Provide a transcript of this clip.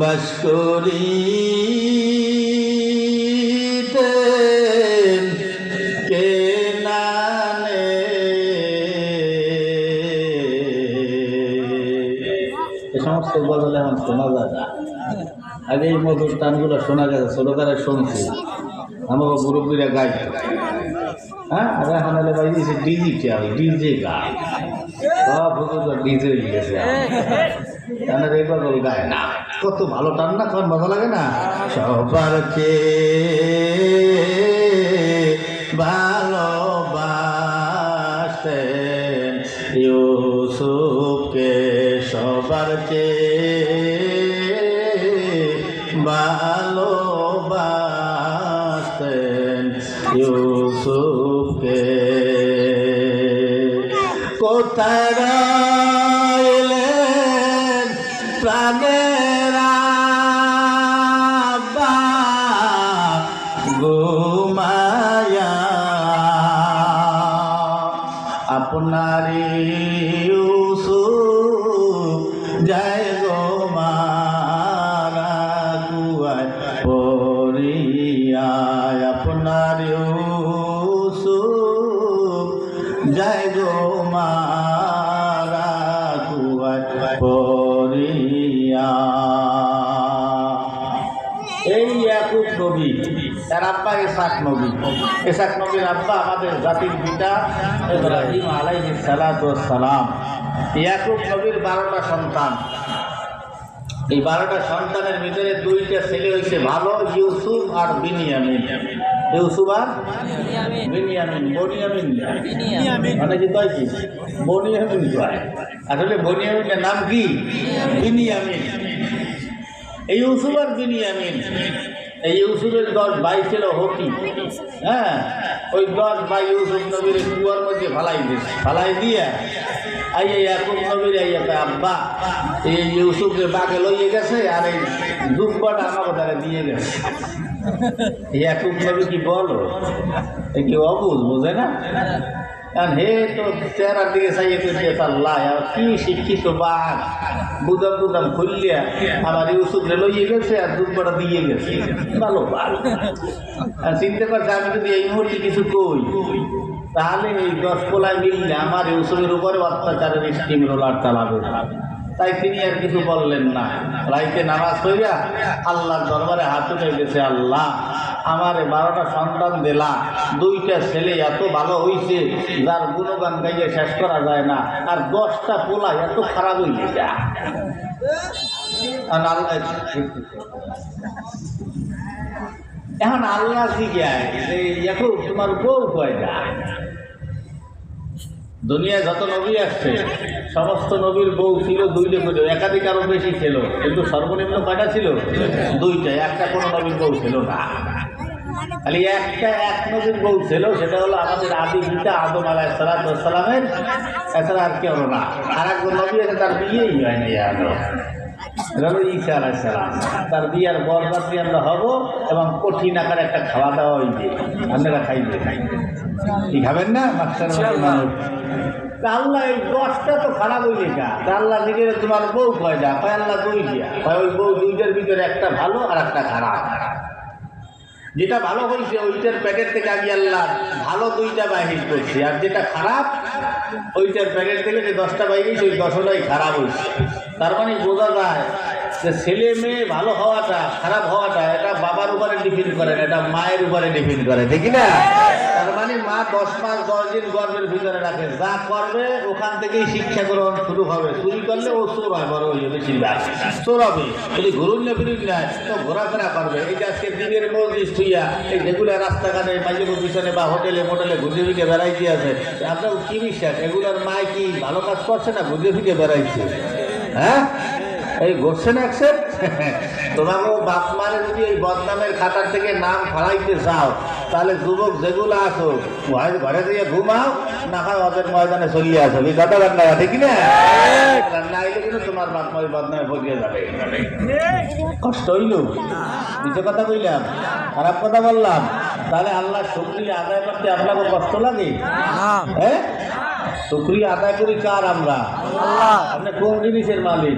বাস করিতে কে নানে এ সমস্ত এখন শোনা যায় আগে এই মধুর টানগুলো শোনা গেছে ছোটকারে শুনছি। আমাকে মুরব্বীরা গাই হ্যাঁ আর এখন হলে ভাই ডিজিটাল, ডিজে গান। সব না, কত ভালো টান না মজা লাগে না? সবার চেয়ে ভালোবাসেন সবার চেয়ে ভালোবাসেন কোথায় রইলেন প্রাণের আব্বা? জয় গো মারা এই ইয়াকুব নবী, তার আব্বা এসাক নবী। এসাক নবীর আব্বা আমাদের জাতির পিতা ইব্রাহিম আলাইহি সালাম ইয়াকুব নবীর বারোটা সন্তান। এই বারোটা সন্তানের ভিতরে দুইটা ছেলে হয়েছে ভালো, ইউসুফ আর বিনিয়ামিন। ইউসুফ আর বিনিয়ামিন বনিয়ামিন মানে কি কয় কি? বনিয়ামিন কয় আসলে বনিয়ামিনের নাম কি? বিনিয়ামিন। এই ইউসুফ আর বিনিয়ামিন। এই ইউসুফের দশ ভাই ছিল হকি। হ্যাঁ? ওই দশ ভাই ইউসুফ নবীর কুয়ার মধ্যে ফালাই দিয়েছে ফালাই দিয়ে আইয়া ইয়াকুব নবীর আইয়া কয়, আব্বা এই ইউসুফকে বাঘে লইয়ে গেছে আর এই দুব্বাটা আমাকে তারা দিয়ে গেছে। নবী কি বলো? কি অবুজ না? হে তো চেহারার দিকে কি শিক্ষিত বাঘ। বুদাম বুদাম খুললিয়া আমার ইউসুফরে লইয়ে গেছে আর দুব্বাটা দিয়ে গেছে। ভালো বাঘ আর চিন্তা আমি যদি এই মুহূর্তে কিছু কই, তাহলে এই দশ পোলায় মিললে আমার ইউসুফের উপরে অত্যাচারের স্টিম রোলার চালাবে। তাই তিনি আর কিছু বললেন না। রাইতে নামাজ হইয়া আল্লাহর দরবারে হাত উঠে গেছে আল্লাহ, আমার বারোটা সন্তান দিলা। দুইটা ছেলে এত ভালো হইছে, যার গুণগান গাইয়ে শেষ করা যায় না, আর দশটা পোলা এত খারাপ হইছে এখন আল্লাহ জিজ্ঞায় যে এখন তোমার বউ কয়টা? দুনিয়ায় যত নবী আসছে, সমস্ত নবীর বউ ছিল দুইটা করে, একাধিক আরও বেশি ছিল। কিন্তু সর্বনিম্ন কয়টা ছিল? দুইটা, একটা কোনো নবীর বউ ছিল না। খালি একটা এক নবীর বউ ছিল, সেটা হলো আমাদের আদি পিতা আদম আলাহ সালামের, এছাড়া আর কেউ না। আর একজন নবী আছে, তার বিয়েই হয়নি আদম। তার বিয়ার বরবাদি আমরা হব এবং কঠিন আকারে একটা খাওয়া দাওয়া হইবে। আপনারা খাইবে। কি খাবেন না? তা আল্লাহ এই দশটা তো খারাপ হইলে গা। আল্লাহ দিকে তোমার বউ কয়টা কয় আল্লাহ দুই দিয়া। কয় ওই বউ দুইটার ভিতরে একটা ভালো আর একটা খারাপ। যেটা ভালো হয়েছে ওইটার প্যাকেট থেকে আমি আল্লাহ ভালো দুইটা বাহির করছি। আর যেটা খারাপ ওইটার প্যাকেট থেকে যে দশটা বাহির হয়েছে ওই দশটাই খারাপ হয়েছে তার মানে বোঝা যায় যে ছেলে মেয়ে ভালো হওয়াটা, খারাপ হওয়াটা, এটা বাবার উপরে ডিপেন্ড করে না, এটা মায়ের উপরে ডিপেন্ড করে দেখি না? তার মানে মা দশ মাস, দশ দিন গর্বের ভিতরে রাখে। যা করবে, ওখান থেকেই শিক্ষা গ্রহণ শুরু হবে। চুরি করলে ও চোর হয়, বড় হয়ে বেশিরভাগ চোর হবে। যদি ঘুরুন না ফিরুন না, তো ঘোরাফেরা করবে। যে আজকে দিনের মসজিদ থুইয়া এই রেগুলার রাস্তাঘাটে মাইজের পিছনে বা হোটেলে, মোটেলে ঘুরে ফিরে বেড়াইতে আছে, আপনার কি বিশ্বাস? এগুলোর মায় কি ভালো কাজ করছে না ঘুরে ফিরে বেড়াইছে? হ্যাঁ? এই ঘটছে না অ্যাকসেপ্ট তোমাকেও বাপ মারে যদি এই বদনামের খাতার থেকে নাম ফালাইতে চাও তাহলে যুবক যেগুলো আসো ঘরে দিয়ে ঘুমাও না হয় ওদের ময়দানে চলিয়ে আসো। এই কথা রান্না ঠিক না? রান্না আইলে কিন্তু তোমার বাপ মায়ের বদনামে পড়িয়ে যাবে। কষ্ট হইল? কিছু কথা কইলাম খারাপ কথা বললাম। তাহলে আল্লাহ শুক্রিয়া আদায় করতে আপনাকে কষ্ট লাগে? হ্যাঁ? শুক্রিয়া আদায় করি কার আমরা? আপনি কোন জিনিসের মালিক?